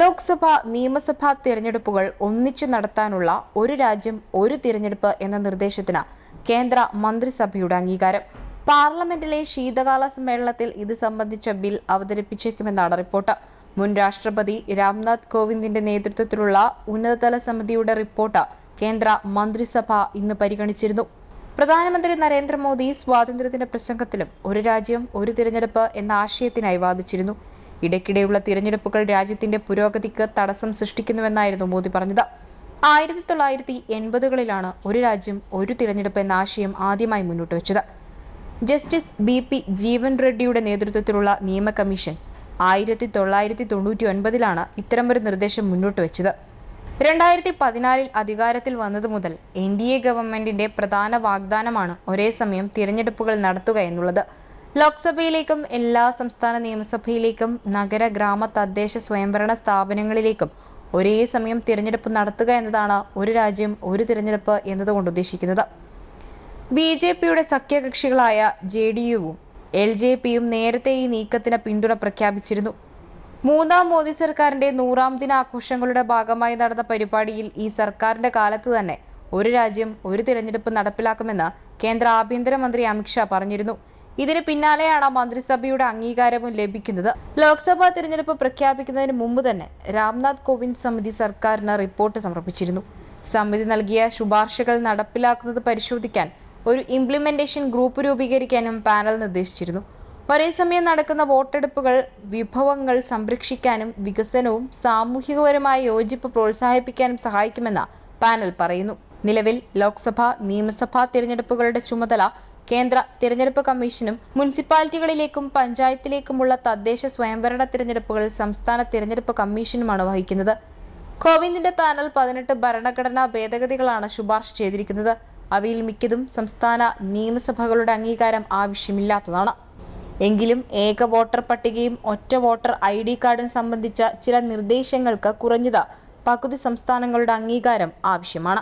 ലോക്സഭ നിയമസഭാ തിരഞ്ഞെടുപ്പുകൾ ഒന്നിച്ചു നടത്താനുള്ള ഒരു രാജ്യം ഒരു തിരഞ്ഞെടുപ്പ് എന്ന നിർദ്ദേശത്തിന് കേന്ദ്ര മന്ത്രിസഭയുടെ അംഗീകാരം. പാർലമെന്റിലെ ശീതകാല സമ്മേളനത്തിൽ ഇത് സംബന്ധിച്ച ബിൽ അവതരിപ്പിച്ചേക്കുമെന്നാണ് റിപ്പോർട്ട്. മുൻ രാഷ്ട്രപതി രാംനാഥ് കോവിന്ദിന്റെ നേതൃത്വത്തിലുള്ള ഉന്നതതല സമിതിയുടെ റിപ്പോർട്ട് കേന്ദ്ര മന്ത്രിസഭ ഇന്ന് പരിഗണിച്ചിരുന്നു. പ്രധാനമന്ത്രി നരേന്ദ്രമോദി സ്വാതന്ത്ര്യത്തിന്റെ പ്രസംഗത്തിലും ഒരു രാജ്യം ഒരു തിരഞ്ഞെടുപ്പ് എന്ന ആശയത്തിനായി വാദിച്ചിരുന്നു. ഇടയ്ക്കിടെയുള്ള തിരഞ്ഞെടുപ്പുകൾ രാജ്യത്തിന്റെ പുരോഗതിക്ക് തടസ്സം സൃഷ്ടിക്കുന്നുവെന്നായിരുന്നു മോദി പറഞ്ഞത്. ആയിരത്തി തൊള്ളായിരത്തി എൺപതുകളിലാണ് ഒരു രാജ്യം ഒരു തിരഞ്ഞെടുപ്പ് എന്ന ആശയം ആദ്യമായി മുന്നോട്ട് വെച്ചത്. ജസ്റ്റിസ് ബി പി ജീവൻ റെഡ്ഡിയുടെ നേതൃത്വത്തിലുള്ള നിയമ കമ്മീഷൻ ആയിരത്തി തൊള്ളായിരത്തി തൊണ്ണൂറ്റി ഒൻപതിലാണ് ഇത്തരമൊരു നിർദ്ദേശം മുന്നോട്ട് വെച്ചത്. രണ്ടായിരത്തി പതിനാലിൽ അധികാരത്തിൽ വന്നതു മുതൽ എൻ ഡി എ ഗവൺമെന്റിന്റെ പ്രധാന വാഗ്ദാനമാണ് ഒരേ സമയം തിരഞ്ഞെടുപ്പുകൾ നടത്തുക എന്നുള്ളത്. ലോക്സഭയിലേക്കും എല്ലാ സംസ്ഥാന നിയമസഭയിലേക്കും നഗര ഗ്രാമ തദ്ദേശ സ്വയംഭരണ സ്ഥാപനങ്ങളിലേക്കും ഒരേ സമയം തിരഞ്ഞെടുപ്പ് നടത്തുക എന്നതാണ് ഒരു രാജ്യം ഒരു തിരഞ്ഞെടുപ്പ് എന്നതുകൊണ്ട് ഉദ്ദേശിക്കുന്നത്. ബി ജെ പിയുടെ സഖ്യകക്ഷികളായ ജെ ഡി യുവും എൽ ജെ പിയും നേരത്തെ ഈ നീക്കത്തിന് പിന്തുണ പ്രഖ്യാപിച്ചിരുന്നു. മൂന്നാം മോദി സർക്കാരിന്റെ നൂറാം ദിനാഘോഷങ്ങളുടെ ഭാഗമായി നടന്ന പരിപാടിയിൽ ഈ സർക്കാരിന്റെ കാലത്ത് തന്നെ ഒരു രാജ്യം ഒരു തിരഞ്ഞെടുപ്പ് നടപ്പിലാക്കുമെന്ന് കേന്ദ്ര ആഭ്യന്തരമന്ത്രി അമിത്ഷാ പറഞ്ഞിരുന്നു. ഇതിന് പിന്നാലെയാണ് മന്ത്രിസഭയുടെ അംഗീകാരവും ലഭിക്കുന്നത്. ലോക്സഭാ തിരഞ്ഞെടുപ്പ് പ്രഖ്യാപിക്കുന്നതിന് മുമ്പ് തന്നെ രാംനാഥ് കോവിന്ദ് സമിതി സർക്കാരിന് റിപ്പോർട്ട് സമർപ്പിച്ചിരുന്നു. സമിതി നൽകിയ ശുപാർശകൾ നടപ്പിലാക്കുന്നത് പരിശോധിക്കാൻ ഒരു ഇംപ്ലിമെന്റേഷൻ ഗ്രൂപ്പ് രൂപീകരിക്കാനും പാനൽ നിർദ്ദേശിച്ചിരുന്നു. ഒരേസമയം നടക്കുന്ന വോട്ടെടുപ്പുകൾ വിഭവങ്ങൾ സംരക്ഷിക്കാനും വികസനവും സാമൂഹികപരമായ യോജിപ്പ് പ്രോത്സാഹിപ്പിക്കാനും സഹായിക്കുമെന്ന് പാനൽ പറയുന്നു. നിലവിൽ ലോക്സഭ നിയമസഭാ തിരഞ്ഞെടുപ്പുകളുടെ ചുമതല കേന്ദ്ര തിരഞ്ഞെടുപ്പ് കമ്മീഷനും മുനിസിപ്പാലിറ്റികളിലേക്കും പഞ്ചായത്തിലേക്കുമുള്ള തദ്ദേശ സ്വയംഭരണ തിരഞ്ഞെടുപ്പുകൾ സംസ്ഥാന തിരഞ്ഞെടുപ്പ് കമ്മീഷനുമാണ് വഹിക്കുന്നത്. കോവിന്ദിന്റെ പാനൽ പതിനെട്ട് ഭരണഘടനാ ഭേദഗതികളാണ് ശുപാർശ ചെയ്തിരിക്കുന്നത്. അവയിൽ മിക്കതും സംസ്ഥാന നിയമസഭകളുടെ അംഗീകാരം ആവശ്യമില്ലാത്തതാണ്. എങ്കിലും ഏക വോട്ടർ പട്ടികയും ഒറ്റ വോട്ടർ ഐ ഡി കാർഡും സംബന്ധിച്ച ചില നിർദ്ദേശങ്ങൾക്ക് കുറഞ്ഞത് പകുതി സംസ്ഥാനങ്ങളുടെ അംഗീകാരം ആവശ്യമാണ്.